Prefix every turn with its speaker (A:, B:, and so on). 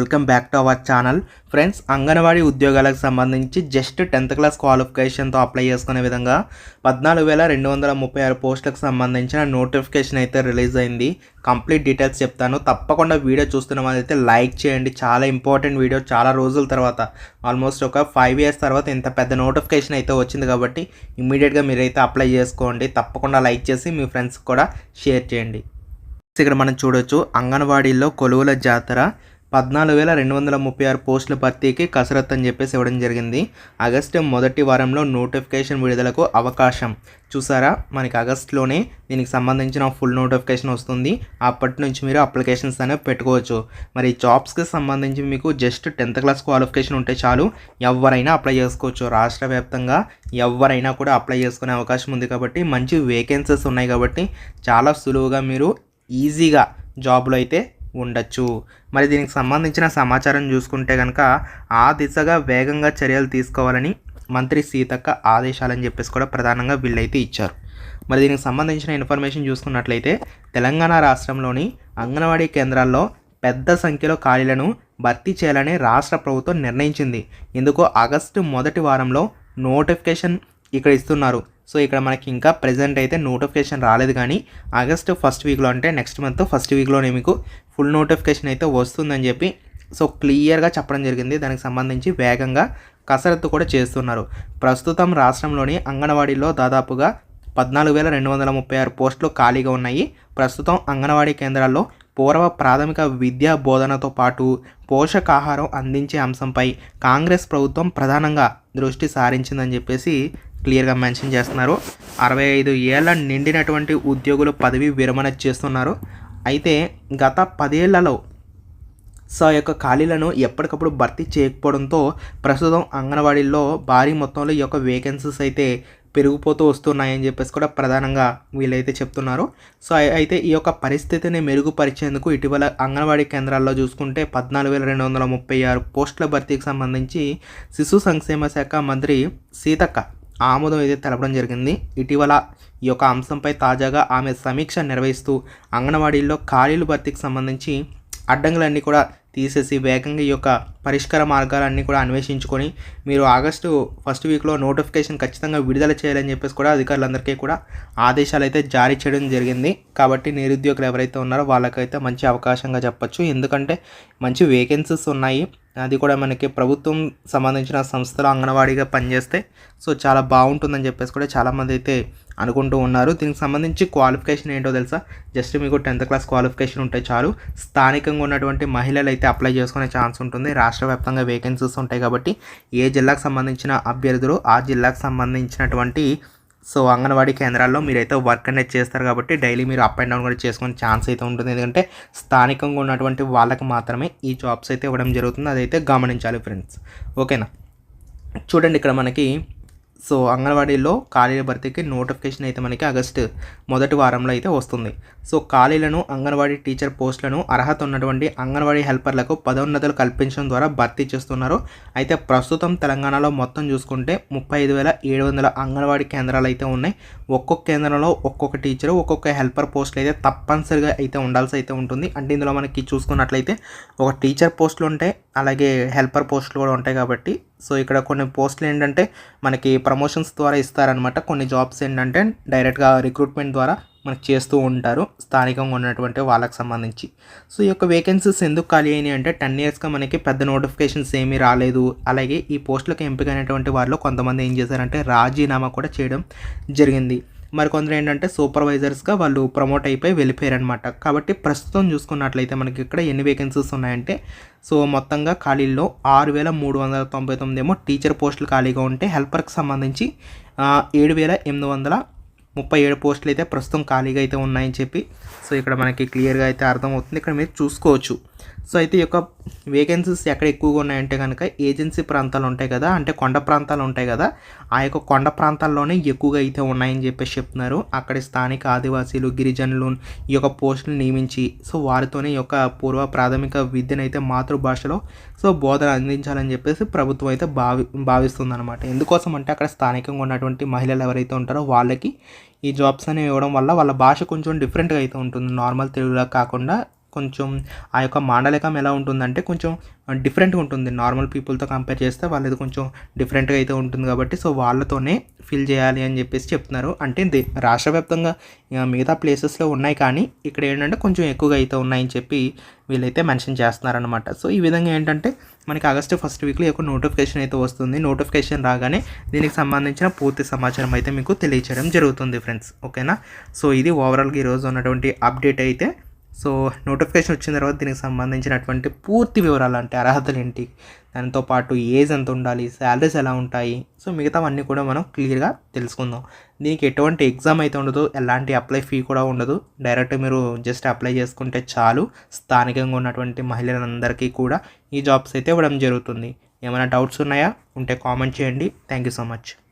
A: Welcome back to our channel. Friends anganwadi ఉద్యోగాలకు సంబంధించి just tenth class క్వాలిఫికేషన్తో apply చేసుకునే విధంగా పద్నాలుగు వేల రెండు వందల ముప్పై ఆరు పోస్టులకు సంబంధించిన నోటిఫికేషన్ అయితే రిలీజ్ అయింది. కంప్లీట్ డీటెయిల్స్ చెప్తాను. తప్పకుండా వీడియో చూస్తున్న వాళ్ళైతే లైక్ చేయండి. చాలా ఇంపార్టెంట్ వీడియో. చాలా రోజుల తర్వాత ఆల్మోస్ట్ ఒక ఫైవ్ ఇయర్స్ తర్వాత ఇంత పెద్ద నోటిఫికేషన్ అయితే వచ్చింది కాబట్టి ఇమ్మీడియట్గా మీరైతే అప్లై చేసుకోండి. తప్పకుండా లైక్ చేసి మీ ఫ్రెండ్స్కి కూడా షేర్ చేయండి. ఇక్కడ మనం చూడొచ్చు అంగన్వాడీలో కొలువుల జాతర. పద్నాలుగు వేల రెండు వందల ముప్పై ఆరు పోస్టుల భర్తీకి కసరత్ అని చెప్పేసి ఇవ్వడం జరిగింది. ఆగస్టు మొదటి వారంలో నోటిఫికేషన్ విడుదలకు అవకాశం. చూసారా? మనకి ఆగస్టులోనే దీనికి సంబంధించిన ఫుల్ నోటిఫికేషన్ వస్తుంది. అప్పటి నుంచి మీరు అప్లికేషన్స్ అనేవి పెట్టుకోవచ్చు. మరి జాబ్స్కి సంబంధించి మీకు జస్ట్ టెన్త్ క్లాస్ క్వాలిఫికేషన్ ఉంటే చాలు. ఎవరైనా అప్లై చేసుకోవచ్చు. రాష్ట్ర వ్యాప్తంగా ఎవరైనా కూడా అప్లై చేసుకునే అవకాశం ఉంది కాబట్టి మంచి వేకెన్సీస్ ఉన్నాయి కాబట్టి చాలా సులువుగా మీరు ఈజీగా జాబ్లో అయితే ఉండొచ్చు. మరి దీనికి సంబంధించిన సమాచారం చూసుకుంటే కనుక ఆ దిశగా వేగంగా చర్యలు తీసుకోవాలని మంత్రి సీతక్క ఆదేశాలని చెప్పేసి కూడా ప్రధానంగా వీళ్ళైతే ఇచ్చారు. మరి దీనికి సంబంధించిన ఇన్ఫర్మేషన్ చూసుకున్నట్లయితే తెలంగాణ రాష్ట్రంలోని అంగన్వాడీ కేంద్రాల్లో పెద్ద సంఖ్యలో ఖాళీలను భర్తీ చేయాలని రాష్ట్ర ప్రభుత్వం నిర్ణయించింది. ఇందుకు ఆగస్టు మొదటి వారంలో నోటిఫికేషన్ ఇక్కడ ఇస్తున్నారు. సో ఇక్కడ మనకి ఇంకా ప్రజెంట్ అయితే నోటిఫికేషన్ రాలేదు కానీ ఆగస్ట్ ఫస్ట్ వీక్లో అంటే నెక్స్ట్ మంత్ ఫస్ట్ వీక్లోనే మీకు ఫుల్ నోటిఫికేషన్ అయితే వస్తుందని చెప్పి సో క్లియర్గా చెప్పడం జరిగింది. దానికి సంబంధించి వేగంగా కసరత్తు కూడా చేస్తున్నారు. ప్రస్తుతం రాష్ట్రంలోని అంగన్వాడీలో దాదాపుగా పద్నాలుగు వేల రెండు వందల ముప్పై ఆరు పోస్టులు ఖాళీగా ఉన్నాయి. ప్రస్తుతం అంగన్వాడీ కేంద్రాల్లో పూర్వ ప్రాథమిక విద్యా బోధనతో పాటు పోషకాహారం అందించే అంశంపై కాంగ్రెస్ ప్రభుత్వం ప్రధానంగా దృష్టి సారించిందని చెప్పేసి క్లియర్గా మెన్షన్ చేస్తున్నారు. అరవై ఐదు ఏళ్ళ నిండినటువంటి ఉద్యోగులు పదవి విరమణ చేస్తున్నారు. అయితే గత పదేళ్ళలో సో ఆ యొక్క ఖాళీలను ఎప్పటికప్పుడు భర్తీ చేయకపోవడంతో ప్రస్తుతం అంగన్వాడీల్లో భారీ మొత్తంలో ఈ యొక్క వేకెన్సీస్ అయితే పెరిగిపోతూ వస్తున్నాయని చెప్పేసి కూడా ప్రధానంగా వీళ్ళైతే చెప్తున్నారు. సో అయితే ఈ యొక్క పరిస్థితిని మెరుగుపరిచేందుకు ఇటీవల అంగన్వాడీ కేంద్రాల్లో చూసుకుంటే పద్నాలుగు వేల రెండు వందల ముప్పై ఆరు పోస్టుల భర్తీకి సంబంధించి శిశు సంక్షేమ శాఖ మంత్రి సీతక్క ఆమోదం అయితే తెలపడం జరిగింది. ఇటీవల ఈ యొక్క అంశంపై తాజాగా ఆమె సమీక్ష నిర్వహిస్తూ అంగన్వాడీల్లో ఖాళీలు భర్తీకి సంబంధించి అడ్డంకులన్నీ కూడా తీసేసి వేగంగా ఈ యొక్క పరిష్కార మార్గాలన్నీ కూడా అన్వేషించుకొని మీరు ఆగస్టు ఫస్ట్ వీక్లో నోటిఫికేషన్ ఖచ్చితంగా విడుదల చేయాలని చెప్పేసి కూడా అధికారులందరికీ కూడా ఆదేశాలు అయితే జారీ చేయడం జరిగింది. కాబట్టి నిరుద్యోగులు ఎవరైతే ఉన్నారో వాళ్ళకైతే మంచి అవకాశంగా చెప్పచ్చు. ఎందుకంటే మంచి వేకెన్సీస్ ఉన్నాయి. అది కూడా మనకి ప్రభుత్వం సంబంధించిన సంస్థలు అంగన్వాడీగా పనిచేస్తే సో చాలా బాగుంటుందని చెప్పేసి కూడా చాలామంది అయితే అనుకుంటూ ఉన్నారు. దీనికి సంబంధించి క్వాలిఫికేషన్ ఏంటో తెలుసా? జస్ట్ మీకు టెన్త్ క్లాస్ క్వాలిఫికేషన్ ఉంటే చాలు. స్థానికంగా ఉన్నటువంటి మహిళలు అయితే అప్లై చేసుకునే ఛాన్స్ ఉంటుంది. రాష్ట్ర వ్యాప్తంగా వేకెన్సీస్ ఉంటాయి కాబట్టి ఏ జిల్లాకు సంబంధించిన అభ్యర్థులు ఆ జిల్లాకు సంబంధించినటువంటి సో అంగన్వాడీ కేంద్రాల్లో మీరైతే వర్క్ అనేది చేస్తారు కాబట్టి డైలీ మీరు అప్ అండ్ డౌన్ కూడా చేసుకునే ఛాన్స్ అయితే ఉంటుంది. ఎందుకంటే స్థానికంగా ఉన్నటువంటి వాళ్ళకి మాత్రమే ఈ జాబ్స్ అయితే ఇవ్వడం జరుగుతుంది. అదైతే గమనించాలి ఫ్రెండ్స్. ఓకేనా? చూడండి ఇక్కడ మనకి సో అంగన్వాడీలో ఖాళీల భర్తీకి నోటిఫికేషన్ అయితే మనకి ఆగస్టు మొదటి వారంలో అయితే వస్తుంది. సో ఖాళీలను అంగన్వాడీ టీచర్ పోస్టులను అర్హత ఉన్నటువంటి అంగన్వాడీ హెల్పర్లకు పదోన్నతులు కల్పించడం ద్వారా భర్తీ చేస్తున్నారు. అయితే ప్రస్తుతం తెలంగాణలో మొత్తం చూసుకుంటే ముప్పై ఐదు వేల ఏడు వందల అంగన్వాడీ కేంద్రాలు అయితే ఉన్నాయి. ఒక్కొక్క కేంద్రంలో ఒక్కొక్క టీచరు ఒక్కొక్క హెల్పర్ పోస్టులు అయితే తప్పనిసరిగా అయితే ఉండాల్సి అయితే ఉంటుంది. అంటే ఇందులో మనకి చూసుకున్నట్లయితే ఒక టీచర్ పోస్టులు ఉంటాయి అలాగే హెల్పర్ పోస్టులు కూడా ఉంటాయి కాబట్టి సో ఇక్కడ కొన్ని పోస్టులు ఏంటంటే మనకి ప్రమోషన్స్ ద్వారా ఇస్తారనమాట కొన్ని జాబ్స్ ఏంటంటే డైరెక్ట్గా రిక్రూట్మెంట్ ద్వారా మనకు చేస్తూ ఉంటారు స్థానికంగా ఉన్నటువంటి వాళ్ళకి సంబంధించి. సో ఈ యొక్క వేకెన్సీస్ ఎందుకు ఖాళీ అయినాయి అంటే టెన్ ఇయర్స్గా మనకి పెద్ద నోటిఫికేషన్స్ ఏమీ రాలేదు. అలాగే ఈ పోస్టులకు ఎంపికైనటువంటి వారిలో కొంతమంది ఏం చేశారంటే రాజీనామా కూడా చేయడం జరిగింది. మరి కొందరు ఏంటంటే సూపర్వైజర్స్గా వాళ్ళు ప్రమోట్ అయిపోయి వెళ్ళిపోయారనమాట కాబట్టి ప్రస్తుతం చూసుకున్నట్లయితే మనకి ఇక్కడ ఎన్ని వేకెన్సీస్ ఉన్నాయంటే సో మొత్తంగా ఖాళీల్లో ఆరు వేల మూడు వందల తొంభై తొమ్మిది ఏమో టీచర్ పోస్టులు ఖాళీగా ఉంటే హెల్పర్కి సంబంధించి ఏడు వేల ఎనిమిది వందల ముప్పై ఏడు పోస్టులు అయితే ప్రస్తుతం ఖాళీగా అయితే ఉన్నాయని చెప్పి సో ఇక్కడ మనకి క్లియర్గా అయితే అర్థమవుతుంది. ఇక్కడ మీరు చూసుకోవచ్చు. సో అయితే ఈ యొక్క వేకెన్సీస్ ఎక్కడ ఎక్కువగా ఉన్నాయంటే కనుక ఏజెన్సీ ప్రాంతాలు ఉంటాయి కదా అంటే కొండ ప్రాంతాలు ఉంటాయి కదా ఆ యొక్క కొండ ప్రాంతాల్లోనే ఎక్కువగా అయితే ఉన్నాయని చెప్పేసి చెప్తున్నారు. అక్కడ స్థానిక ఆదివాసీలు గిరిజనులు ఈ యొక్క పోస్టులు నియమించి సో వారితోనే ఈ యొక్క పూర్వ ప్రాథమిక విద్యను అయితే మాతృభాషలో సో బోధన అందించాలని చెప్పేసి ప్రభుత్వం అయితే భావి భావిస్తుంది అనమాట ఎందుకోసం అంటే అక్కడ స్థానికంగా ఉన్నటువంటి మహిళలు ఎవరైతే ఉంటారో వాళ్ళకి ఈ జాబ్స్ అనేవి ఇవ్వడం వల్ల వాళ్ళ భాష కొంచెం డిఫరెంట్గా అయితే ఉంటుంది. నార్మల్ తెలుగులా కాకుండా కొంచెం ఆ యొక్క మాండలికం ఎలా ఉంటుందంటే కొంచెం డిఫరెంట్గా ఉంటుంది. నార్మల్ పీపుల్తో కంపేర్ చేస్తే వాళ్ళది కొంచెం డిఫరెంట్గా అయితే ఉంటుంది కాబట్టి సో వాళ్ళతోనే ఫిల్ చేయాలి అని చెప్పేసి చెప్తున్నారు. అంటే దే- రాష్ట్ర వ్యాప్తంగా మిగతా ప్లేసెస్లో ఉన్నాయి కానీ ఇక్కడ ఏంటంటే కొంచెం ఎక్కువగా అయితే ఉన్నాయని చెప్పి వీళ్ళైతే మెన్షన్ చేస్తున్నారనమాట సో ఈ విధంగా ఏంటంటే మనకి ఆగస్టు ఫస్ట్ వీక్లో ఎక్కువ నోటిఫికేషన్ అయితే వస్తుంది. నోటిఫికేషన్ రాగానే దీనికి సంబంధించిన పూర్తి సమాచారం అయితే మీకు తెలియచేయడం జరుగుతుంది ఫ్రెండ్స్ ఓకేనా సో ఇది ఓవరాల్గా ఈరోజు ఉన్నటువంటి అప్డేట్ అయితే. సో నోటిఫికేషన్ వచ్చిన తర్వాత దీనికి సంబంధించినటువంటి పూర్తి వివరాలు అంటే అర్హతలు ఏంటి? దాంతో పాటు ఏజ్ ఎంత ఉండాలి? శాలరీస్ ఎలా ఉంటాయి? సో మిగతావన్నీ కూడా మనం క్లియర్గా తెలుసుకుందాం. దీనికి ఎటువంటి ఎగ్జామ్ అయితే ఉండదు ఎలాంటి అప్లై ఫీ కూడా ఉండదు. డైరెక్ట్ మీరు జస్ట్ అప్లై చేసుకుంటే చాలు. స్థానికంగా ఉన్నటువంటి మహిళలందరికీ కూడా ఈ జాబ్స్ అయితే ఇవ్వడం జరుగుతుంది. ఏమైనా డౌట్స్ ఉన్నాయా? ఉంటే కామెంట్ చేయండి. Thank you so much.